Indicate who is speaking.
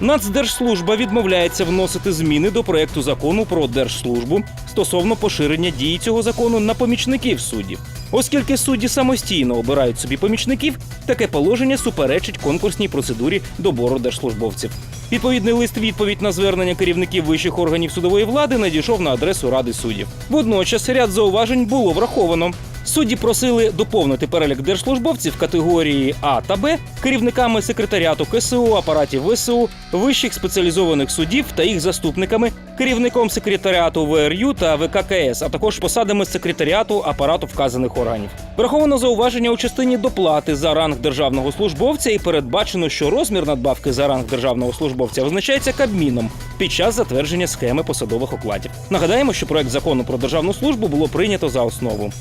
Speaker 1: Нацдержслужба відмовляється вносити зміни до проекту закону про держслужбу стосовно поширення дії цього закону на помічників суддів. Оскільки судді самостійно обирають собі помічників, таке положення суперечить конкурсній процедурі добору держслужбовців. Відповідний лист відповідь на звернення керівників вищих органів судової влади надійшов на адресу Ради суддів. Водночас ряд зауважень було враховано. Судді просили доповнити перелік держслужбовців категорії А та Б керівниками секретаріату КСУ, апаратів ВСУ, вищих спеціалізованих судів та їх заступниками, керівником секретаріату ВРЮ та ВККС, а також посадами секретаріату апарату вказаних органів. Враховано зауваження у частині доплати за ранг державного службовця і передбачено, що розмір надбавки за ранг державного службовця визначається Кабміном під час затвердження схеми посадових окладів. Нагадаємо, що проект закону про державну службу було прийнято за основу.